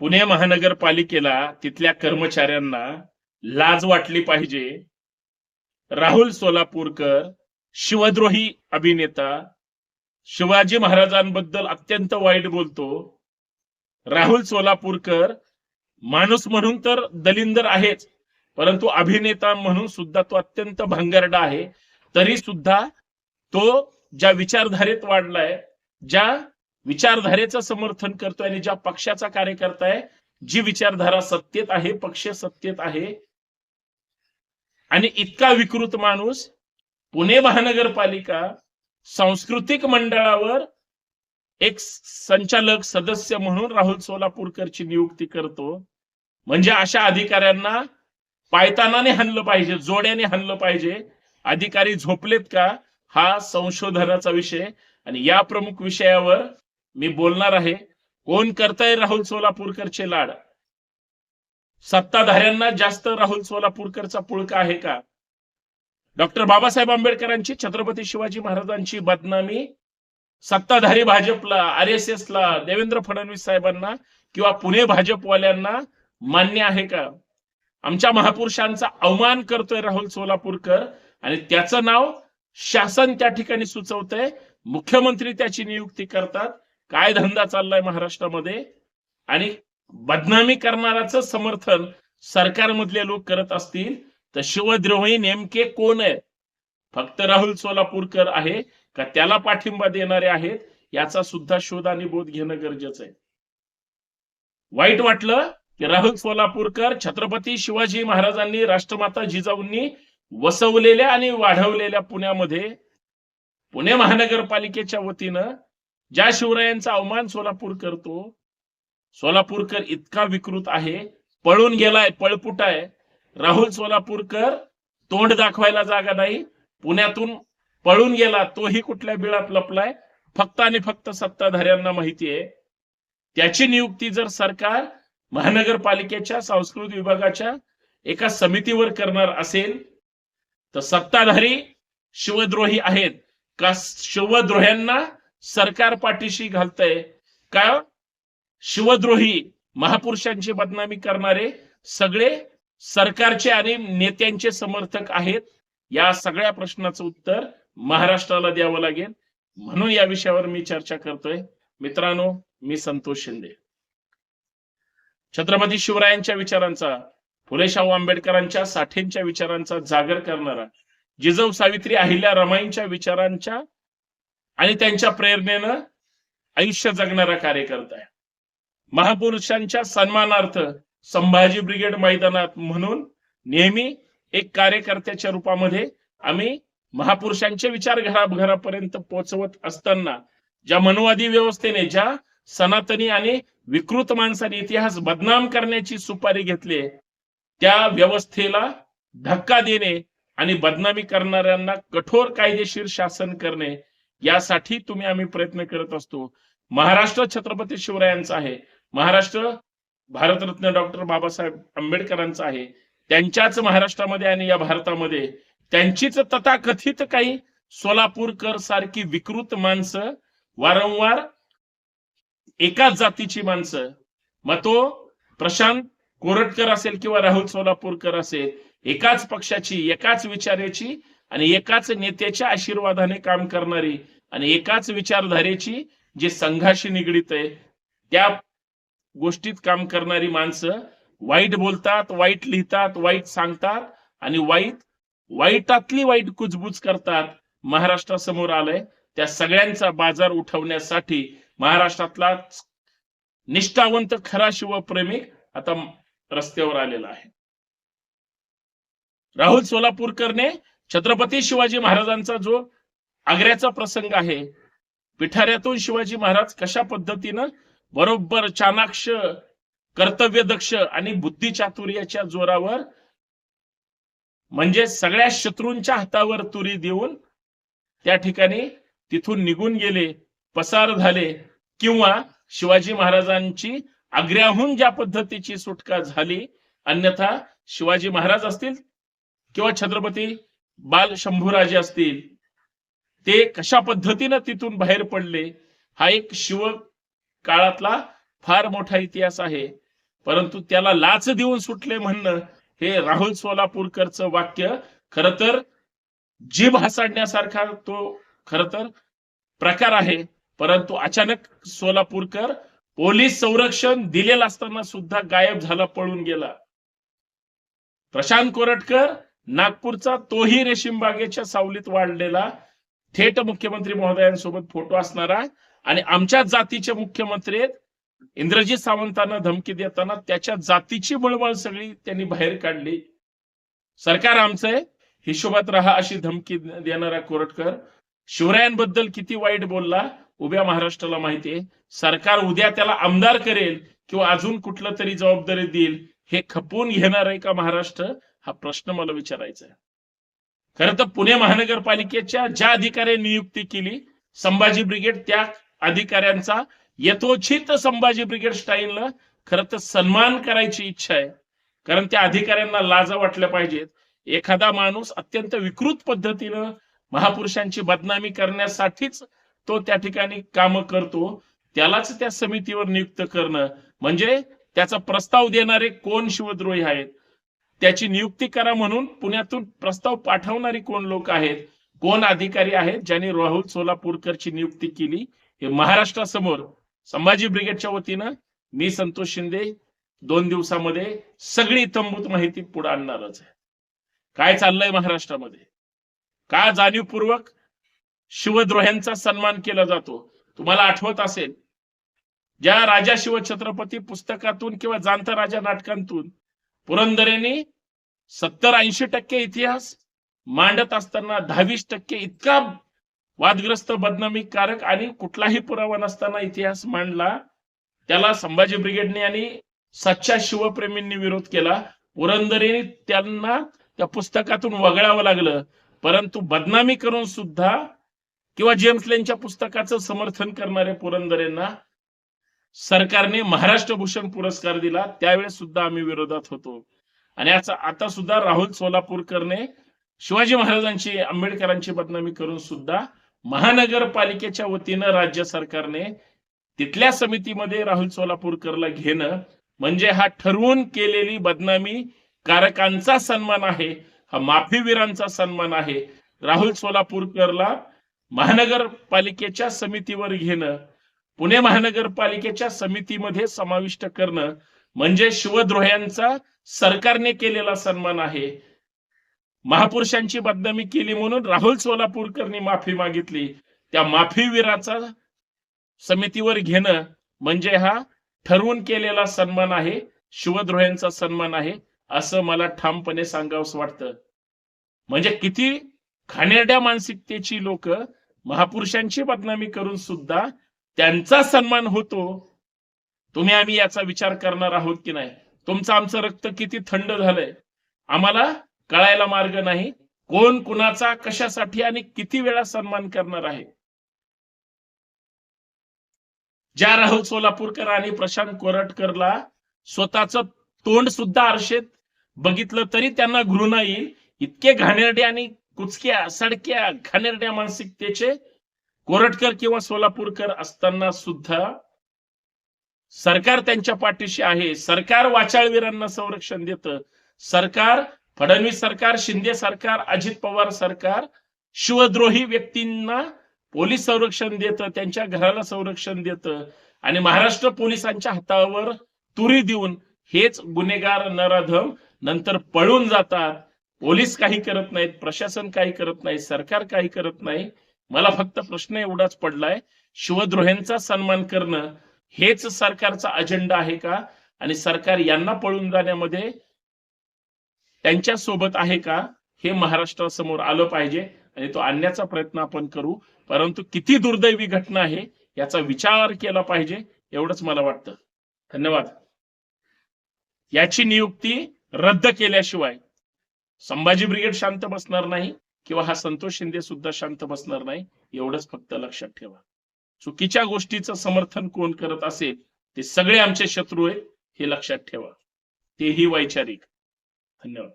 पुणे महानगरपालिकेला तिथल्या कर्मचाऱ्यांना लाज वाटली पाहिजे. राहुल सोलापूरकर शिवद्रोही अभिनेता शिवाजी महाराजांबद्दल अत्यंत वाईट बोलतो. राहुल सोलापूरकर माणूस म्हणून तर दलिंदर आहेच परंतु अभिनेता म्हणून सुद्धा तो अत्यंत भंगारडा आहे. तरी सुद्धा तो ज्या विचारधारेत वाढलाय ज्या विचारधारेचं समर्थन करतोय आणि ज्या पक्षाचा कार्यकर्ता आहे जी विचारधारा सत्तेत आहे पक्ष सत्तेत आहे आणि इतका विकृत माणूस पुणे महानगरपालिका सांस्कृतिक मंडळावर एक संचालक सदस्य म्हणून राहुल सोलापूरकरची नियुक्ती करतो. म्हणजे अशा अधिकाऱ्यांना पायतानाने हाणलं पाहिजे जोड्याने हाणलं पाहिजे. अधिकारी झोपलेत का? हा संशोधनाचा विषय. आणि या प्रमुख विषयावर मी बोलणार आहे कोण करताय राहुल सोलापूरकरचे लाड? सत्ताधाऱ्यांना जास्त राहुल सोलापूरकरचा पुळका आहे का? डॉक्टर बाबासाहेब आंबेडकरांची छत्रपती शिवाजी महाराजांची बदनामी सत्ताधारी भाजपला आर एस एस ला देवेंद्र फडणवीस साहेबांना किंवा पुणे भाजपवाल्यांना मान्य आहे का? आमच्या महापुरुषांचा अवमान करतोय राहुल सोलापूरकर आणि त्याचं नाव शासन त्या ठिकाणी सुचवतंय. मुख्यमंत्री त्याची नियुक्ती करतात. काय धंदा चाललाय महाराष्ट्रामध्ये? आणि बदनामी करणाराच समर्थन सरकारमधले लोक करत असतील तर शिवद्रोही नेमके कोण आहे फक्त राहुल सोलापूरकर आहे का त्याला पाठिंबा देणारे आहेत? याचा सुद्धा शोध आणि बोध घेणं गरजेचं आहे. वाईट वाटलं की राहुल सोलापूरकर छत्रपती शिवाजी महाराजांनी राष्ट्रमाता जिजाऊंनी वसवलेल्या आणि वाढवलेल्या पुण्यामध्ये पुणे महानगरपालिकेच्या वतीनं ज्या शिवरायांचा अवमान सोलापूर करतो सोलापूरकर इतका विकृत आहे पळून गेलाय पळपुट आहे. राहुल सोलापूरकर तोंड दाखवायला जागा नाही. पुण्यातून पळून गेला तोही कुठल्या बिळात लपलाय? फक्त आणि फक्त सत्ताधाऱ्यांना माहिती आहे. त्याची नियुक्ती जर सरकार महानगरपालिकेच्या सांस्कृतिक विभागाच्या एका समितीवर करणार असेल तर सत्ताधारी शिवद्रोही आहेत. का शिवद्रोह्यांना सरकार पाठीशी घालतंय. का? शिवद्रोही महापुरुषांची बदनामी करणारे सगळे सरकारचे आणि नेत्यांचे समर्थक आहेत. या सगळ्या प्रश्नाचं उत्तर महाराष्ट्राला द्यावं लागेल. म्हणून या विषयावर मी चर्चा करतोय. मित्रांनो मी संतोष शिंदे. छत्रपती शिवरायांच्या विचारांचा फुले शाहू आंबेडकरांच्या साठेंच्या विचारांचा जागर करणारा जिजव सावित्री अहिल्या रमाईंच्या विचारांच्या आणि त्यांच्या प्रेरणेनं आयुष्य जगणारा कार्यकर्ता आहे. महापुरुषांच्या सन्मानार्थ संभाजी ब्रिगेड मैदानात म्हणून नेहमी एक कार्यकर्त्याच्या रूपामध्ये आम्ही महापुरुषांचे विचार घराघरापर्यंत पोहोचवत असताना ज्या मनवादी व्यवस्थेने ज्या सनातनी आणि विकृत माणसाने इतिहास बदनाम करण्याची सुपारी घेतली त्या व्यवस्थेला धक्का देणे आणि बदनामी करणाऱ्यांना कठोर कायदेशीर शासन करणे यासाठी तुम्ही आम्ही प्रयत्न करत असतो. महाराष्ट्र छत्रपती शिवरायांचा आहे. महाराष्ट्र भारतरत्न डॉक्टर बाबासाहेब आंबेडकरांचा आहे. त्यांच्याच महाराष्ट्रामध्ये आणि या भारतामध्ये त्यांचीच तथाकथित काही सोलापूरकर सारखी विकृत माणसं वारंवार एकाच जातीची माणसं. मग तो प्रशांत कोरटकर असेल किंवा राहुल सोलापूरकर असेल एकाच पक्षाची एकाच विचाराची आणि एकाच नेत्याच्या आशीर्वादाने काम करणारी आणि एकाच विचारधारेची जे संघाशी निगडीत आहे त्या गोष्टीत काम करणारी माणसं वाईट बोलतात वाईट लिहितात वाईट सांगतात आणि वाईट वाईटातली वाईट कुजबूज करतात महाराष्ट्रासमोर आलंय. त्या सगळ्यांचा बाजार उठवण्यासाठी महाराष्ट्रातला निष्ठावंत खरा शिवप्रेमिक आता रस्त्यावर आलेला आहे. राहुल सोलापूरकरने छत्रपती शिवाजी महाराजांचा जो आग्र्याचा प्रसंग आहे. पिठाऱ्यातून शिवाजी महाराज कशा पद्धतीनं बरोबर चाणाक्ष कर्तव्यदक्ष आणि बुद्धिचातुर्याच्या जोरावर म्हणजे सगळ्या शत्रूंच्या हातावर तुरी देऊन त्या ठिकाणी तिथून निघून गेले पसार झाले किंवा शिवाजी महाराजांची आग्र्याहून ज्या पद्धतीची सुटका झाली अन्यथा शिवाजी महाराज असतील किंवा छत्रपती बाल शंभूराजे असतील ते कशा पद्धतीनं तिथून बाहेर पडले हा एक शिव काळातला फार मोठा इतिहास आहे. परंतु त्याला लाच देऊन सुटले म्हणणं हे राहुल सोलापूरकरचं वाक्य खर तर जीभ हसाडण्यासारखा तो खर तर प्रकार आहे. परंतु अचानक सोलापूरकर पोलीस संरक्षण दिलेलं असताना सुद्धा गायब झाला पळून गेला. प्रशांत कोरटकर नागपूरचा तोही रेशीम बागेच्या सावलीत वाढलेला थेट मुख्यमंत्री महोदयांसोबत फोटो असणारा आणि आमच्या जातीचे मुख्यमंत्री आहेत. इंद्रजित सावंतांना धमकी देताना त्याच्या जातीची बळबळ सगळी त्यांनी बाहेर काढली. सरकार आमचं आहे. हिशोबात राहा अशी धमकी देणारा कोरटकर. शिवरायांबद्दल किती वाईट बोलला उभ्या महाराष्ट्राला माहिती आहे. सरकार उद्या त्याला आमदार करेल किंवा अजून कुठलं तरी जबाबदारी देईल हे खपवून घेणार आहे का महाराष्ट्र? हा प्रश्न मला विचारायचा आहे. खरं तर पुणे महानगरपालिकेच्या ज्या अधिकाऱ्यांनी नियुक्ती केली संभाजी ब्रिगेड त्या अधिकाऱ्यांचा यथोचित संभाजी ब्रिगेड स्टाईलनं खरं तर सन्मान करायची इच्छा आहे. कारण त्या अधिकाऱ्यांना लाजा वाटल्या पाहिजेत. एखादा माणूस अत्यंत विकृत पद्धतीनं महापुरुषांची बदनामी करण्यासाठीच तो त्या ठिकाणी काम करतो त्यालाच त्या समितीवर नियुक्त करणं. म्हणजे त्याचा प्रस्ताव देणारे कोण शिवद्रोही आहेत? त्याची नियुक्ती करा म्हणून पुण्यातून प्रस्ताव पाठवणारी कोण लोक आहेत? कोण अधिकारी आहेत ज्यांनी राहुल सोलापूरकरची नियुक्ती केली? हे महाराष्ट्रासमोर संभाजी ब्रिगेडच्या वतीनं मी संतोष शिंदे दोन दिवसामध्ये सगळी तंबूत माहिती पुढे आणणारच आहे. काय चाललंय महाराष्ट्रामध्ये? का जाणीवपूर्वक शिवद्रोह्यांचा सन्मान केला जातो? तुम्हाला आठवत असेल ज्या राजा शिवछत्रपती पुस्तकातून किंवा जाणता राजा नाटकांतून पुरंदरेने सत्तर ऐंशी टक्के इतिहास मांडत असताना दहावीस टक्के इतका वादग्रस्त बदनामी कारक आणि कुठलाही पुरावा नसताना इतिहास मांडला. त्याला संभाजी ब्रिगेडने आणि सच्चा शिवप्रेमींनी विरोध केला. पुरंदरेने त्यांना त्या पुस्तकातून वगळावं लागलं. परंतु बदनामी करून सुद्धा किंवा जेम्स लेनच्या पुस्तकाचं समर्थन करणाऱ्या पुरंदरेंना सरकारने महाराष्ट्र भूषण पुरस्कार दिला. त्यावेळेस सुद्धा आम्ही विरोधात होतो. आणि याचा आता सुद्धा राहुल सोलापूरकरने शिवाजी महाराजांची आंबेडकरांची बदनामी करून सुद्धा महानगरपालिकेच्या वतीनं राज्य सरकारने तिथल्या समितीमध्ये राहुल सोलापूरकरला घेणं म्हणजे हा ठरवून केलेली बदनामी कारकांचा सन्मान आहे हा माफीवीरांचा सन्मान आहे. राहुल सोलापूरकरला महानगरपालिकेच्या समितीवर घेणं पुणे महानगरपालिकेच्या समितीमध्ये समाविष्ट करणं म्हणजे शिवद्रोह्यांचा सरकारने केलेला सन्मान आहे. महापुरुषांची बदनामी केली म्हणून राहुल सोलापूरकरनी माफी मागितली. त्या माफीवीराचा समितीवर घेणं म्हणजे हा ठरवून केलेला सन्मान आहे शिवद्रोह्यांचा सन्मान आहे असं मला ठामपणे सांगावंस वाटतं. म्हणजे किती खाणेरड्या मानसिकतेची लोक महापुरुषांची बदनामी करून सुद्धा त्यांचा सन्मान होतो. तुम्ही आम्ही याचा विचार करणार आहोत की नाही? तुमचं आमचं रक्त किती थंड झालंय? आम्हाला कळायला मार्ग नाही. कोण कुणाचा कशासाठी आणि किती वेळा सन्मान करणार आहे? ज्या राहुल सोलापूरकर आणि प्रशांत कोरटकरला स्वतःच तोंड सुद्धा आरशेत बघितलं तरी त्यांना घृणा येईल. इतके घाणेरडे आणि कुचक्या सडक्या घाणेरड्या मानसिकतेचे कोरटकर किंवा सोलापूरकर असताना सुद्धा सरकार त्यांच्या पाठीशी आहे. सरकार वाचाळवीरांना संरक्षण देतं. सरकार फडणवीस सरकार शिंदे सरकार अजित पवार सरकार शिवद्रोही व्यक्तींना पोलीस संरक्षण देतं त्यांच्या घराला संरक्षण देतं आणि महाराष्ट्र पोलिसांच्या हातावर तुरी देऊन हेच गुन्हेगार नराधम नंतर पळून जातात. पोलीस काही करत नाहीत प्रशासन काही करत नाही सरकार काही करत नाही. मला फक्त प्रश्न एवढाच पडलाय. शिवद्रोह्यांचा सन्मान करणं हेच सरकारचा अजेंडा आहे का? आणि सरकार यांना पळून जाण्यामध्ये त्यांच्यासोबत आहे का? हे महाराष्ट्रासमोर आलं पाहिजे आणि तो आणण्याचा प्रयत्न आपण करू. परंतु किती दुर्दैवी घटना आहे याचा विचार केला पाहिजे एवढंच मला वाटतं. धन्यवाद. याची नियुक्ती रद्द केल्याशिवाय संभाजी ब्रिगेड शांत बसणार नाही. किंवा हा संतोष शिंदे सुद्धा शांत बसणार नाही एवढंच फक्त लक्षात ठेवा. चुकीच्या गोष्टीचं समर्थन कोण करत असेल ते सगळे आमचे शत्रू आहेत हे लक्षात ठेवा. तेही वैचारिक. धन्यवाद.